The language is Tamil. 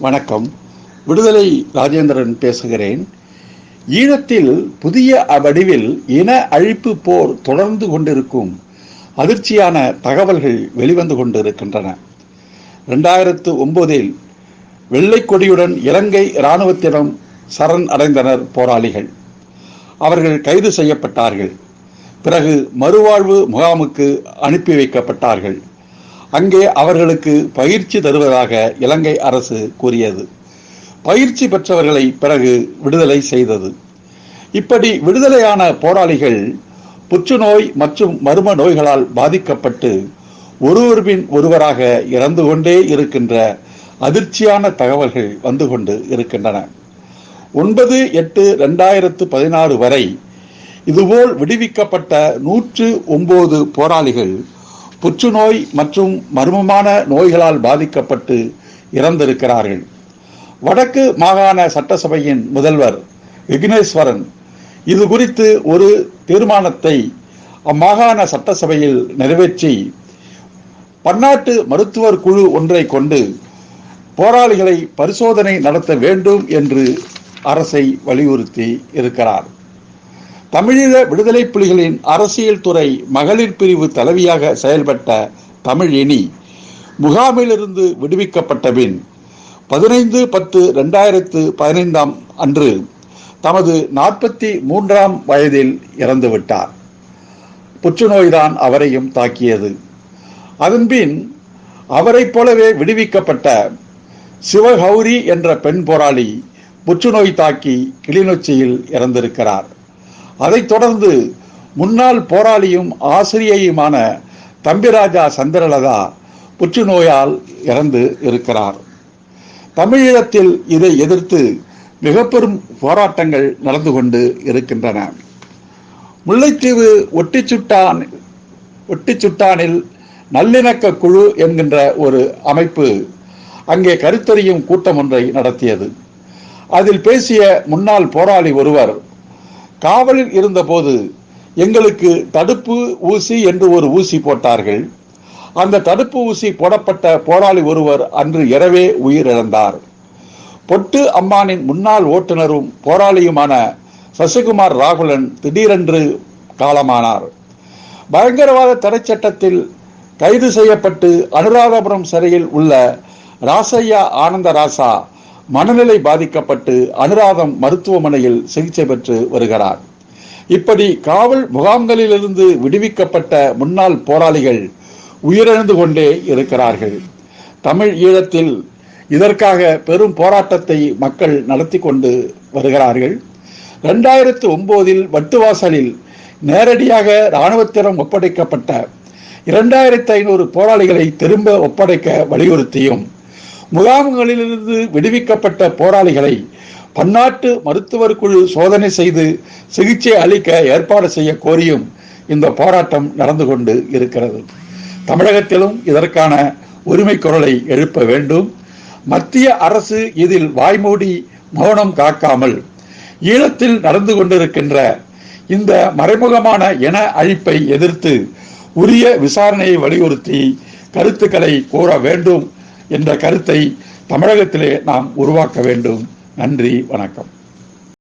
வணக்கம். விடுதலை ராஜேந்திரன் பேசுகிறேன். ஈழத்தில் புதிய வடிவில் இன அழிப்பு போர் தொடர்ந்து கொண்டிருக்கும் அதிர்ச்சியான தகவல்கள் வெளிவந்து கொண்டிருக்கின்றன. ரெண்டாயிரத்து ஒன்பதில் வெள்ளை கொடியுடன் இலங்கை இராணுவத்திடம் சரண் அடைந்தனர் போராளிகள். அவர்கள் கைது செய்யப்பட்டார்கள். பிறகு மறுவாழ்வு முகாமுக்கு அனுப்பி வைக்கப்பட்டார்கள். அங்கே அவர்களுக்கு பயிற்சி தருவதாக இலங்கை அரசு கூறியது. பயிற்சி பெற்றவர்களை பிறகு விடுதலை செய்தது. இப்படி விடுதலையான போராளிகள் புற்றுநோய் மற்றும் மர்ம நோய்களால் பாதிக்கப்பட்டு ஒருவர்பின் ஒருவராக இறந்து கொண்டே இருக்கின்ற அதிர்ச்சியான தகவல்கள் வந்து கொண்டு இருக்கின்றன. ஒன்பது எட்டு ரெண்டாயிரத்து பதினாறு வரை இதுபோல் விடுவிக்கப்பட்ட நூற்று ஒன்பது போராளிகள் புற்றுநோய் மற்றும் மர்மமான நோய்களால் பாதிக்கப்பட்டு இறந்திருக்கிறார்கள். வடக்கு மாகாண சட்டசபையின் முதல்வர் விக்னேஸ்வரன் இது குறித்து ஒரு தீர்மானத்தை அம்மாகாண சட்டசபையில் நிறைவேற்றி பன்னாட்டு மருத்துவர் குழு ஒன்றை கொண்டு போராளிகளை பரிசோதனை நடத்த வேண்டும் என்று அரசை வலியுறுத்தி இருக்கிறார். தமிழீழ விடுதலை புலிகளின் அரசியல் துறை மகளிர் பிரிவு தலைவியாக செயல்பட்ட தமிழினி முகாமிலிருந்து விடுவிக்கப்பட்ட பின் பதினைந்து பத்து ரெண்டாயிரத்து பதினைந்தாம் அன்று தமது நாற்பத்தி மூன்றாம் வயதில் இறந்துவிட்டார். புற்றுநோய்தான் அவரையும் தாக்கியது. அதன்பின் அவரைப் போலவே விடுவிக்கப்பட்ட சிவகௌரி என்ற பெண் போராளி புற்றுநோய் தாக்கி கிளிநொச்சியில் இறந்திருக்கிறார். அதைத் தொடர்ந்து முன்னாள் போராளியும் ஆசிரியையுமான தம்பிராஜா சந்திரலதா புற்றுநோயால் இறந்து இருக்கிறார். தமிழீழத்தில் இதை எதிர்த்து மிக பெரும் போராட்டங்கள் நடந்து கொண்டு இருக்கின்றன. முல்லைத்தீவு ஒட்டிச்சுட்டான் ஒட்டிச்சுட்டானில் நல்லிணக்க குழு என்கின்ற ஒரு அமைப்பு அங்கே கருத்தறியும் கூட்டம் ஒன்றை நடத்தியது. அதில் பேசிய முன்னாள் போராளி ஒருவர் காவலில் இருந்தபோது எங்களுக்கு தடுப்பு ஊசி என்று ஒரு ஊசி போட்டார்கள். அந்த தடுப்பு ஊசி போடப்பட்ட போராளி ஒருவர் அன்று இரவே உயிரிழந்தார். பொட்டு அம்மானின் முன்னாள் ஓட்டுநரும் போராளியுமான சசிகுமார் ராகுலன் திடீரென்று காலமானார். பயங்கரவாத தடை சட்டத்தில் கைது செய்யப்பட்டு அனுராதபுரம் சிறையில் உள்ள ராசையா ஆனந்தராசா மனநிலை பாதிக்கப்பட்டு அனுராதம் மருத்துவமனையில் சிகிச்சை பெற்று வருகிறார். இப்படி காவல் முகாம்களிலிருந்து விடுவிக்கப்பட்ட முன்னாள் போராளிகள் உயிரிழந்து கொண்டே இருக்கிறார்கள். தமிழ் ஈழத்தில் இதற்காக பெரும் போராட்டத்தை மக்கள் நடத்தி கொண்டு வருகிறார்கள். ரெண்டாயிரத்து ஒம்போதில் வட்டுவாசலில் நேரடியாக இராணுவத்திடம் ஒப்படைக்கப்பட்ட இரண்டாயிரத்து ஐநூறு போராளிகளை திரும்ப ஒப்படைக்க வலியுறுத்தியும் முகாம்களிலிருந்து விடுவிக்கப்பட்ட போராளிகளை பன்னாட்டு மருத்துவர் குழு சோதனை செய்து சிகிச்சை அளிக்க ஏற்பாடு செய்ய கோரியும் இந்த போராட்டம் நடந்து கொண்டு இருக்கிறது. தமிழகத்திலும் இதற்கான உரிமை குரலை எழுப்ப வேண்டும். மத்திய அரசு இதில் வாய்மூடி மௌனம் காக்காமல் ஈழத்தில் நடந்து கொண்டிருக்கின்ற இந்த மறைமுகமான இன அழிப்பை எதிர்த்து உரிய விசாரணையை வலியுறுத்தி கருத்துக்களை கூற வேண்டும் என்ற கருத்தை தமிழகத்திலே நாம் உருவாக்க வேண்டும். நன்றி வணக்கம்.